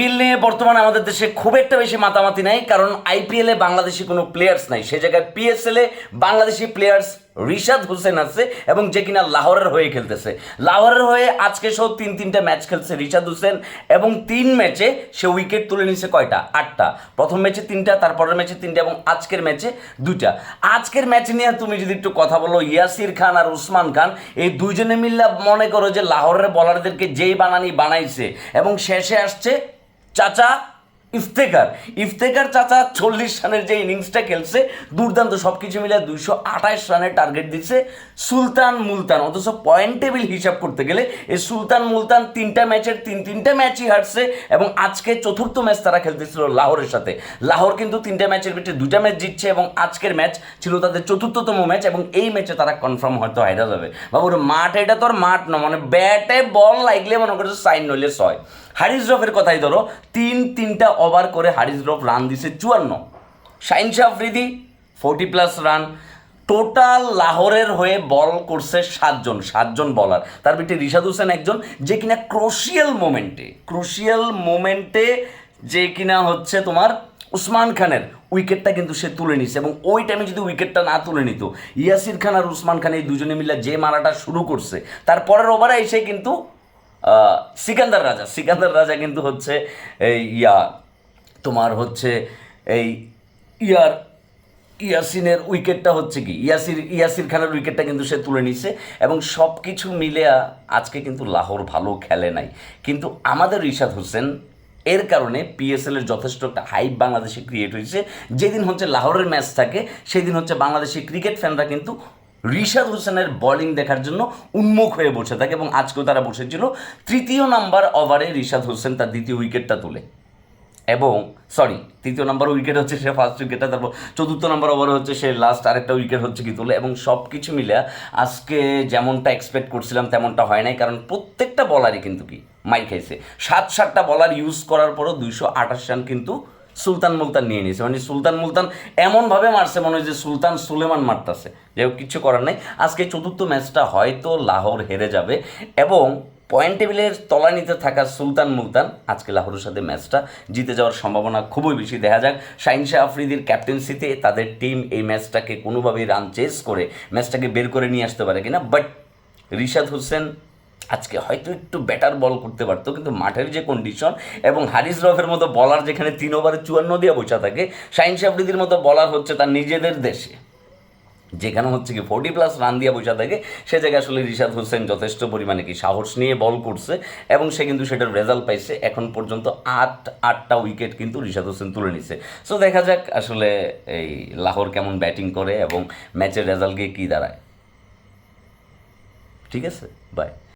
IPL নিয়ে বর্তমানে আমাদের দেশে খুব একটা বেশি মাতামাতি নাই, কারণ আইপিএলে বাংলাদেশি কোনো প্লেয়ার্স নাই। সে জায়গায় পিএসএল এ বাংলাদেশি প্লেয়ার্স রিশাদ হোসেন আছে এবং যে কিনা লাহোরের হয়ে খেলতেছে। লাহোরের হয়ে আজকে সহ তিন তিনটা ম্যাচ খেলছে রিশাদ হোসেন এবং তিন ম্যাচে সে উইকেট তুলে নিছে কয়টা? আটটা। প্রথম ম্যাচে তিনটা, তারপরের ম্যাচে তিনটা এবং আজকের ম্যাচে দুইটা। আজকের ম্যাচ নিয়ে তুমি যদি একটু কথা বলো, ইয়াসির খান আর উসমান খান, এই দুইজনে মিল্লা মনে করো যে লাহোরের বলারদেরকে যেই বানানি বানাইছে এবং শেষে আসছে চাচা ইফতেকার ইফতেকার চাচা চল্লিশ রানের যে ইনিংসটা খেলছে, দুর্দান্ত সব কিছু মিলে দুইশো আঠাশ রানের টার্গেট দিচ্ছে সুলতান মুলতান। অথচ পয়েন্ট টেবিল হিসাব করতে গেলে এই সুলতান মুলতান তিনটা ম্যাচের তিন তিনটা ম্যাচই হারছে এবং আজকে চতুর্থ ম্যাচ তারা খেলতেছিল লাহোরের সাথে। লাহোর কিন্তু তিনটা ম্যাচের ভিতরে দুইটা ম্যাচ জিতছে এবং আজকের ম্যাচ ছিল তাদের চতুর্থতম ম্যাচ এবং এই ম্যাচে তারা কনফার্ম হয়তো হাইরা যাবে বাবুর মাঠ, এটা তো আর মাঠ না মানে ব্যাটে বল লাগলে মনে করছে সাইন নইলে ছয়। হারিস রফের কথাই ধরো, তিন তিনটা ওভার করে হারিস রফ রান দিছে চুয়ান্ন। Shaheen Afridi forty plus run total লাহোরের হয়ে বল করছে সাতজন সাতজন বলার তার ভিতরে রিশাদ হোসেন একজন, যে কিনা ক্রোশিয়াল মোমেন্টে ক্রোশিয়াল মোমেন্টে যে কিনা হচ্ছে তোমার উসমান খানের উইকেটটা কিন্তু সে তুলে নিছে এবং ওই টাইমে যদি উইকেটটা না তুলে নিত, ইয়াসির খান আর উসমান খান এই দুজনে মিলে যে মারাটা শুরু করছে তারপরের ওভারে এসে কিন্তু সিকান্দার রাজা। সিকান্দার রাজা কিন্তু হচ্ছে এই ইয়া, তোমার হচ্ছে এই ইয়ার, ইয়াসিনের উইকেটটা হচ্ছে কি? ইয়াসির ইয়াসির খানের উইকেটটা কিন্তু সে তুলে নিছে এবং সব কিছু মিলে আজকে কিন্তু লাহোর ভালো খেলে নাই। কিন্তু আমাদের রিশাদ হোসেন, এর কারণে পিএসএল এর যথেষ্ট একটা হাইপ বাংলাদেশে ক্রিয়েট হয়েছে। যেদিন হচ্ছে লাহোরের ম্যাচ থাকে, সেদিন হচ্ছে বাংলাদেশি ক্রিকেট ফ্যানরা কিন্তু রিশাদ হোসেনের বোলিং দেখার জন্য উন্মুখ হয়ে বসে থাকে এবং আজকেও তারা বসেছিল তৃতীয় নাম্বার ওভারে রিশাদ হোসেন তার দ্বিতীয় উইকেটটা তোলে। এবং সরি তৃতীয় নাম্বার উইকেট হচ্ছে সে ফার্স্ট উইকেটটা তারপর চতুর্থ নাম্বার ওভারে হচ্ছে সে লাস্ট আরেকটা উইকেট হচ্ছে কি তোলে। এবং সব কিছু মিলে আজকে যেমনটা এক্সপেক্ট করছিলাম তেমনটা হয় নাই, কারণ প্রত্যেকটা বলারই কিন্তু কি মাই খাইছে। সাত সাতটা বলার ইউজ করার পরও দুইশো আঠাশ রান কিন্তু সুলতান মুলতান নিয়ে নিয়েছে। মানে সুলতান মুলতান এমনভাবে মারছে মনে হয় যে সুলতান সুলেমান মারতাছে। যাই হোক কিচ্ছু করার নাই। আজকে চতুর্থ ম্যাচটা হয়তো লাহোর হেরে যাবে এবং পয়েন্ট টেবিলের তলানিতে থাকা সুলতান মুলতান আজকে লাহোরের সাথে ম্যাচটা জিতে যাওয়ার সম্ভাবনা খুবই বেশি। দেখা যাক, শাহিন শাহ আফ্রিদির ক্যাপ্টেন্সিতে তাদের টিম এই ম্যাচটাকে কোনোভাবেই রান চেস করে ম্যাচটাকে বের করে নিয়ে আসতে পারে কিনা। বাট রিশাদ হোসেন আজকে হয়তো একটু বেটার বল করতে পারতো, কিন্তু মাঠের যে কন্ডিশন এবং হারিস রফের মতো বলার যেখানে তিন ওভারে চুয়ান্ন দিয়ে বসা থাকে, শাহিন শাহ মতো বলার হচ্ছে তার নিজেদের দেশে। যেখানে হচ্ছে কি ফোর্টি প্লাস রান দিয়ে বসে থাকে, সে জায়গায় আসলে রিশাদ হোসেন যথেষ্ট পরিমাণে কি সাহস নিয়ে বল করছে এবং সে কিন্তু সেটার রেজাল্ট পাইছে। এখন পর্যন্ত আট, আটটা উইকেট কিন্তু রিশাদ হোসেন তুলে নিছে। সো দেখা যাক আসলে এই লাহোর কেমন ব্যাটিং করে এবং ম্যাচের রেজাল্ট গিয়ে কী দাঁড়ায়। ঠিক আছে? বাই